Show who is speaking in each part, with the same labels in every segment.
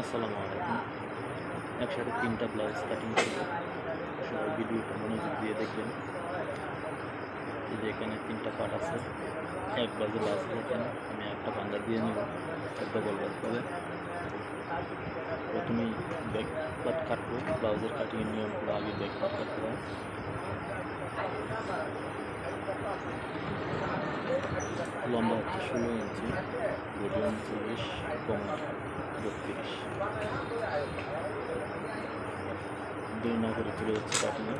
Speaker 1: আসসালামু আলাইকুম। একসাথে তিনটা ব্লাউজ কাটিং করব সবাই ভিডিওটা মনোযোগ দিয়ে দেখবেন। যে এখানে তিনটা পার্ট আছে। এক ব্লাউজে ব্লাউজ এখানে। আমি একটা বান্ধা দিয়ে নেব। ডবল ব্লাউজ হবে প্রথমেই ব্যাক পার্ট কাটবো ব্লাউজের কাটিংয়ের নিয়মগুলো আগে ব্যাক পার্ট কাটতে হয় লম্বা হচ্ছে ষোলো ইঞ্চি বডি উনচল্লিশ কমর বত্রিশ। দুই যাচ্ছে কাটিংয়ে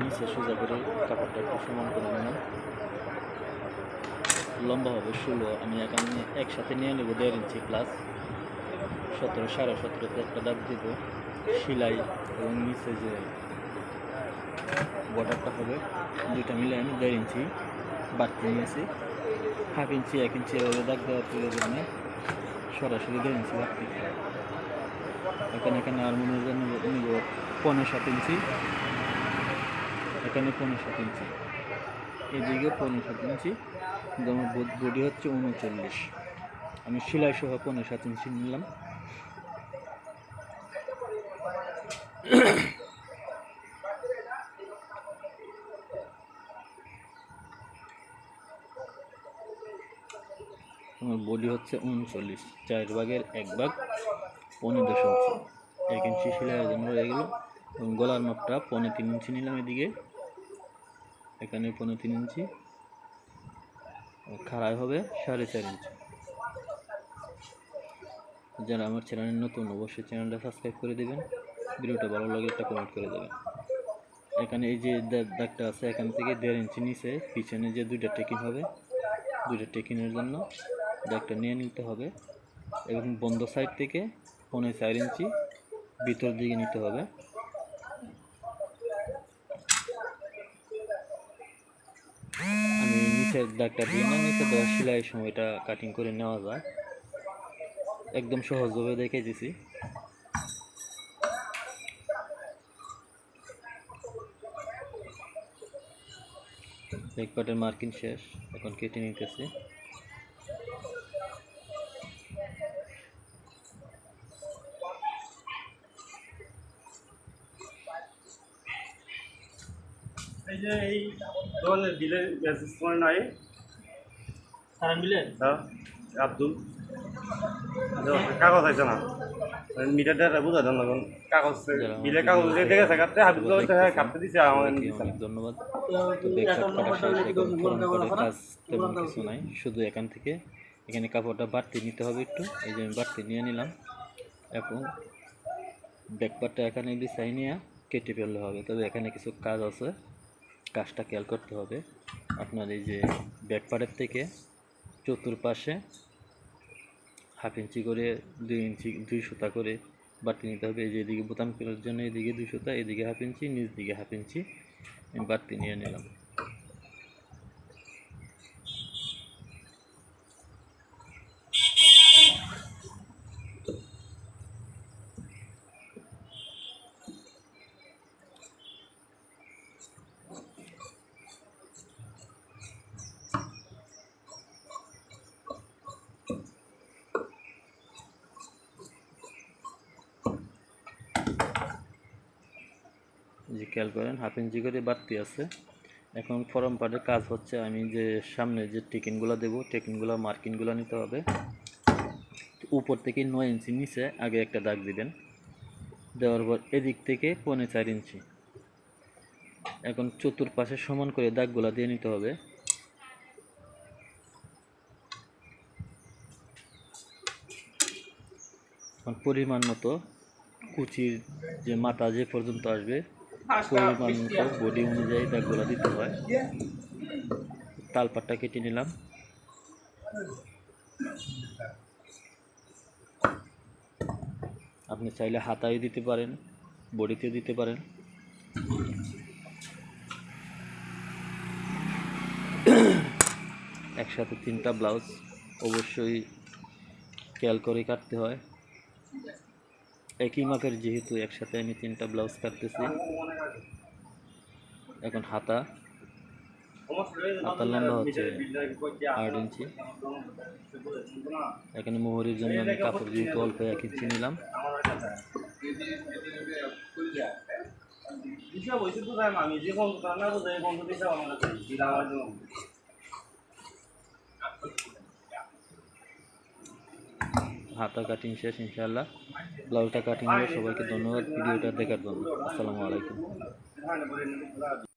Speaker 1: নিচে সোজা করে কাপড়টা একটু সমান করে নিলাম। লম্বা হবে ষোলো, আমি এখানে একসাথে নিয়ে নেব দেড় ইঞ্চি প্লাস সতেরো, সাড়ে সতেরোতে একটা দাগ দিব। সেলাই এবং নিচে যে বর্ডারটা হবে, দুইটা মিলে আমি দেড় ইঞ্চি বাড়তি নিয়েছি। হাফ ইঞ্চি, এক ইঞ্চি এভাবে দাগ দেওয়ার প্রয়োজন নেই সরাসরি দেড় ইঞ্চি এখানে এখানে আর মনে হয় নিব পনেরো সাত ইঞ্চি। এখানে পনেরো সাত ইঞ্চি। এদিকে পনেরো সাত ইঞ্চি। আমার বডি হচ্ছে উনচল্লিশ। আমি সেলাই সহ পনেরো সাত ইঞ্চি নিলাম। বডি হচ্ছে উনচল্লিশ। চার ভাগের এক ভাগ, পনেরো দশ ইঞ্চি এক ইঞ্চি সেলাই জন্য হয়ে গেল এবং গলার মাপটা পনেরো তিন ইঞ্চি নিলাম এদিকে। এখানে পনেরো তিন ইঞ্চি। খাড়াই হবে সাড়ে চার ইঞ্চি। যারা আমার চ্যানেলে নতুন, অবশ্যই চ্যানেলটা সাবস্ক্রাইব করে দেবেন। ভিডিওটা ভালো লাগে একটা কমেন্ট করে দেবেন। এখানে এই যে দাগটা আছে, এখান থেকে দেড় ইঞ্চি নিচে, পিছনে যে দুইটা টেকিং হবে, দুইটা টেকিংয়ের জন্য। দাগটা নিয়ে নিতে হবে এবং বন্ধ সাইড থেকে পনেরো চার ইঞ্চি ভিতর দিকে নিতে হবে। আমি নিচের দাগটা দিই না নিচে দেওয়া সেলাই সময়টা কাটিং করে নেওয়া যায়। একদম সহজভাবে দেখে দিছি ব্যাকপার্টের মার্কিং শেষ, এখন কেটে নিতেছি।
Speaker 2: এই যে এই দোকানের বিলের মেসেজ করে নাই।
Speaker 1: সারা মিলে?
Speaker 2: হ্যাঁ আব্দুল। কাগজ আছে না? মিটারটা বুঝা এখন কাগজ বিলের কাগজ কাটতে হ্যাঁ কাটতে দিছে
Speaker 1: ধন্যবাদ। ব্যাকপার্ট তেমন কিছু নাই। শুধু এখান থেকে এখানে কাপড়টা বাড়তি নিতে হবে একটু। এই যে আমি বাড়তি নিয়ে নিলাম। এখন ব্যাকপার্টটা এখানে বিছাই নিয়ে কেটে ফেললে হবে। তবে এখানে কিছু কাজ আছে। কাজটা খেয়াল করতে হবে। আপনার এই যে ব্যাকপারের থেকে চতুর্পাশে হাফ ইঞ্চি করে দুই ইঞ্চি দুই সুতা করে বাড়তি নিতে হবে। এই যে এদিকে বোতাম কেনার জন্য এদিকে দুই সুতা, এদিকে হাফ ইঞ্চি নিচ দিকে হাফ ইঞ্চি বাড়তি নিয়ে নিলাম। খেয়াল করেন, হাফ ইঞ্চি করে বাড়তি আছে। এখন ফরম পার্টের কাজ হচ্ছে আমি যে সামনে যে টেকিনগুলো দেবো, টেকিনগুলো, মার্কিনগুলো নিতে হবে। উপর থেকে নয় ইঞ্চি নিচে আগে একটা দাগ দিবেন। দেওয়ার পর এদিক থেকে পৌনে চার ইঞ্চি। এখন চতুর্পাশে সমান করে দাগগুলো দিয়ে নিতে হবে। পরিমাণ মতো কুচির যে মাথা যে পর্যন্ত আসবে বডি অনুযায়ী দাগগুলো দিতে হয়। তালপাটটা কেটে নিলাম। আপনি চাইলে হাতায় দিতে পারেন বডিতে দিতে পারেন। একসাথে তিনটা ব্লাউজ অবশ্যই খেয়াল করে কাটতে হয়। একই মাপের যেহেতু একসাথে আমি তিনটা ব্লাউজ কাটতেছি। এখন হাতা।
Speaker 2: হাতার লম্বা হচ্ছে আট ইঞ্চি। এখানে মোহরের জন্য আমি কাপড় যেহেতু অল্প এক ইঞ্চি নিলাম।
Speaker 1: আমি যে বন্ধু তা না বোঝাই বন্ধু হিসাব আমার কাছে দিলা আমার জন্য
Speaker 2: হাতা কাটিং শেষ ইনশাআল্লাহ। ব্লাউজটা কাটিং হবে সবাইকে ধন্যবাদ। ভিডিওটা দেখার জন্য। আসসালামু আলাইকুম।